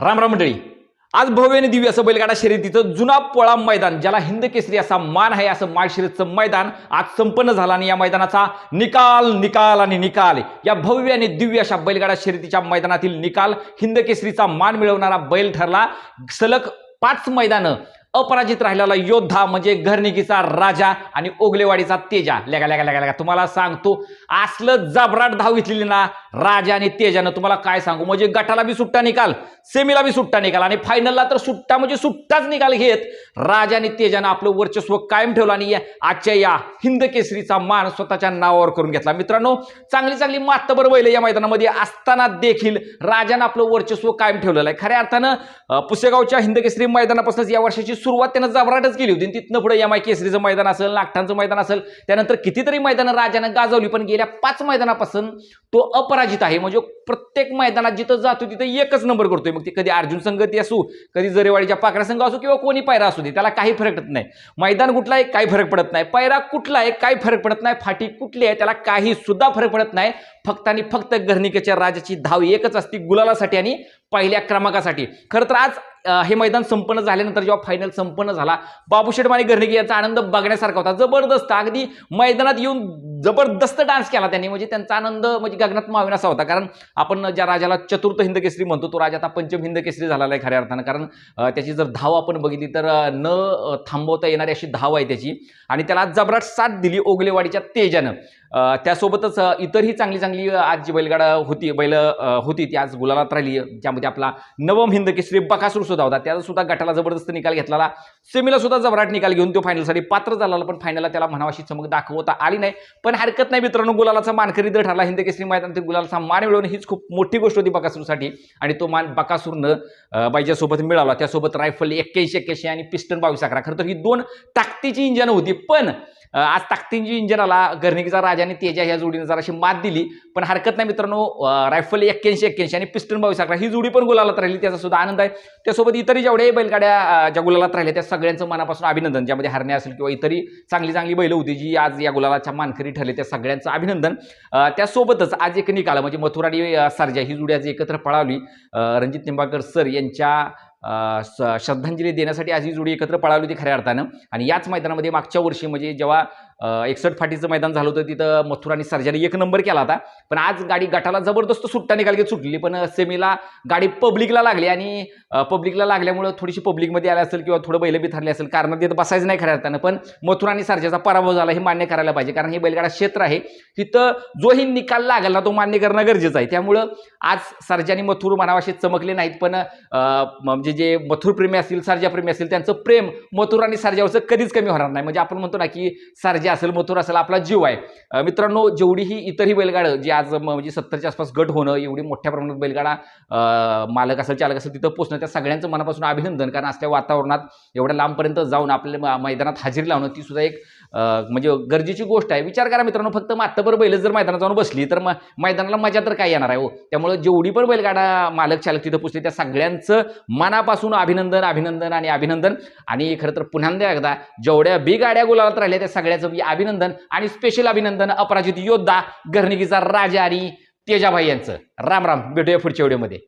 रामराम मंडळी. आज भव्य आणि दिव्य असं बैलगाडा शर्यतीचं जुना पोळा मैदान ज्याला हिंद केसरी असा मान आहे असं माळशिरतचं मैदान आज संपन्न झालं आणि या मैदानाचा निकाल निकाल आणि निकाल या भव्य आणि दिव्य अशा बैलगाडा शर्यतीच्या मैदानातील निकाल हिंद केसरीचा मान मिळवणारा बैल ठरला. सलग पाच मैदानं अपराजित राहिलेला योद्धा म्हणजे घरनिकीचा राजा आणि ओगलेवाडीचा तेजा. लेगा लेगा लेगा लेगा. तुम्हाला सांगतो असलं जबराट धाव घेतलेली ना राजा आणि तेजानं. तुम्हाला काय सांगू? म्हणजे गटाला बी सुट्टा निकाल सेमीला बी सुट्टा निकाल आणि फायनलला तर सुट्टा म्हणजे सुट्टाच निकाल घेत. राजा आणि तेजानं आपलं वर्चस्व कायम ठेवलं आणि या- आजच्या या हिंद केसरीचा मान स्वतःच्या नावावर करून घेतला. मित्रांनो चांगली चांगली मातबर बैल या मैदानामध्ये असताना देखील राजानं आपलं वर्चस्व कायम ठेवलेलं आहे. खऱ्या अर्थानं पुसेगावच्या हिंद केसरी मैदानापासूनच या वर्षाची सुरुवात त्यानं जबराटच केली होती. आणि तिथनं पुढे एम आय केसरीचं मैदान असेल नागठांचं मैदान असेल त्यानंतर कितीतरी मैदानं राजानं गाजवली पण गेल्या पाच मैदानापासून तो अपराजित आहे. म्हणजे प्रत्येक मैदानात जिथं जातो तिथं एकच नंबर करतोय. मग ते कधी अर्जुन संगती असू कधी जरेवाडीच्या पाकड्या संघ असू किंवा कोणी पायरा असू दे त्याला काही फरक पडत नाही. मैदान कुठला आहे काही फरक पडत नाही. पायरा कुठला आहे? काही फरक पडत नाही. फाटी कुठली आहे? त्याला काही सुद्धा फरक पडत नाही. फक्त आणि फक्त घरणिकेच्या राजाची धाव एकच असती गुलालासाठी आणि पहिल्या क्रमांकासाठी. खरं तर आज हे मैदान संपन्न झाल्यानंतर जेव्हा फायनल संपन्न झाला बाबूशेठ आणि गर्णिके याचा आनंद बघण्यासारखा होता. जबरदस्त. अगदी मैदानात येऊन जबरदस्त डान्स केला त्यांनी. म्हणजे त्यांचा आनंद म्हणजे गगनात मावेन असा होता. कारण आपण ज्या राजाला चतुर्थ हिंद केसरी म्हणतो तो राजा आता पंचम हिंद केसरी झालेला आहे खऱ्या अर्थानं. कारण त्याची जर धाव आपण बघितली तर न थांबवता येणारी अशी धाव आहे त्याची. आणि त्याला जबराट साथ दिली ओगलेवाडीच्या तेजानं. त्यासोबतच इतरही चांगली चांगली आज जी बैलगाडा होती बैल होती ती आज गुलालात राहिली. ज्यामध्ये आपला नवम हिंद केसरी बकासूर सुद्धा होता. त्याचा सुद्धा गटाला जबरदस्त निकाल घेतलेला. सेमीला सुद्धा जबराट निकाल घेऊन तो फायनलसाठी पात्र झाला पण फायनलला त्याला म्हणावाशी चमक दाखवता आली नाही. पण हरकत नाही मित्रांनो गुलालाचा मानकरी दर ठरला. हिंद केसरी मैदानातील गुलालाचा मान मिळवणं हीच खूप मोठी गोष्ट होती बकासूरसाठी. आणि तो मान बकासूरनं अं, बाईच्यासोबत मिळाला. त्यासोबत रायफल एक्क्याऐंशी एक्क्याऐंशी आणि पिस्टन बावीस अकरा. खरं तर ही दोन ताकदीची इंजन होती. पण आज ताकदीची इंजनाला गर्णिकीचा राजा आणि तेजा ह्या जोडीने जराशी मात दिली. पण हरकत नाही मित्रांनो रायफल एक्क्याऐंशी एक्क्याऐंशी आणि पिस्टन बावीस अकरा ही जोडी पण गुलालात राहिली. त्याचा सुद्धा आनंद आहे. त्यासोबत इतरही जेवढ्याही बैलगाड्या ज्या गुलालात राहिल्या त्या सगळ्यांचं मनापासून अभिनंदन. ज्यामध्ये हरणे असेल किंवा इतरही चांगली चांगली बैलं होती जी आज या गुलालाच्या मानकरी ठरले त्या सगळ्यांचं अभिनंदन. त्यासोबतच आज एक निकाल म्हणजे मथुराडी आणि सर्जा ही जोडी आज एकत्र पळावली रणजित निंबाळकर सर यांच्या श्रद्धांजली देण्यासाठी आज ही जोडी एकत्र पळावली होती खऱ्या अर्थानं. आणि याच मैदानामध्ये मागच्या वर्षी म्हणजे जेव्हा एकसठ फाटीचं मैदान झालं होतं तिथं मथुरा आणि सर्जाने एक नंबर केला होता. पण आज गाडी गटाला जबरदस्त सुट्टा निकाल की सुटली पण सेमीला गाडी पब्लिकला लागली आणि पब्लिकला लागल्यामुळं थोडीशी पब्लिकमध्ये आली असेल किंवा थोडं बैल बिथरले असेल कारण तिथं बसायचं नाही खऱ्या अर्थानं. पण मथुरा आणि सर्जाचा पराभव झाला हे मान्य करायला पाहिजे कारण हे बैलगाडा क्षेत्र आहे. तिथं जोही निकाल लागला तो मान्य करणं गरजेचं आहे. त्यामुळं आज सर्जा आणि मथुर म्हणावाशी चमकले नाहीत पण म्हणजे म्हणजे जे मथुर प्रेमी असतील सारजाप्रेमी असतील त्यांचं प्रेम मथुर आणि सारजावरचं कधीच कमी होणार नाही. म्हणजे आपण म्हणतो ना की सारजा असेल मथुर असेल आपला जीव आहे. मित्रांनो जेवढी ही इतरही बैलगाडं जी आज म- म्हणजे सत्तरच्या आसपास गट होणं एवढी मोठ्या प्रमाणात बैलगाडा मालक असेल चालक असेल तिथं पोचणं त्या सगळ्यांचं मनापासून अभिनंदन. कारण असल्या वातावरणात एवढ्या लांबपर्यंत जाऊन आपल्या म- मैदानात हजेरी लावणं ती सुद्धा एक म्हणजे गरजेची गोष्ट आहे. विचार करा मित्रांनो फक्त मातबर बैल जर मैदानात जाऊन बसली तर म- मैदानाला मजा तर काय येणार आहे हो? त्यामुळे जेवढी पण बैलगाडा मालक चालक तिथं पुसले त्या सगळ्यांचं मनापासून अभिनंदन अभिनंदन आणि अभिनंदन. आणि खरं तर पुन्हा एकदा जेवढ्या बी गाड्या गुलालात राहिल्या त्या सगळ्याचं अभिनंदन आणि स्पेशल अभिनंदन अपराजित योद्धा घरनिकीचा राजा आणि तेजाभाई यांचं. राम राम. भेटूया पुढच्या व्हिडिओमध्ये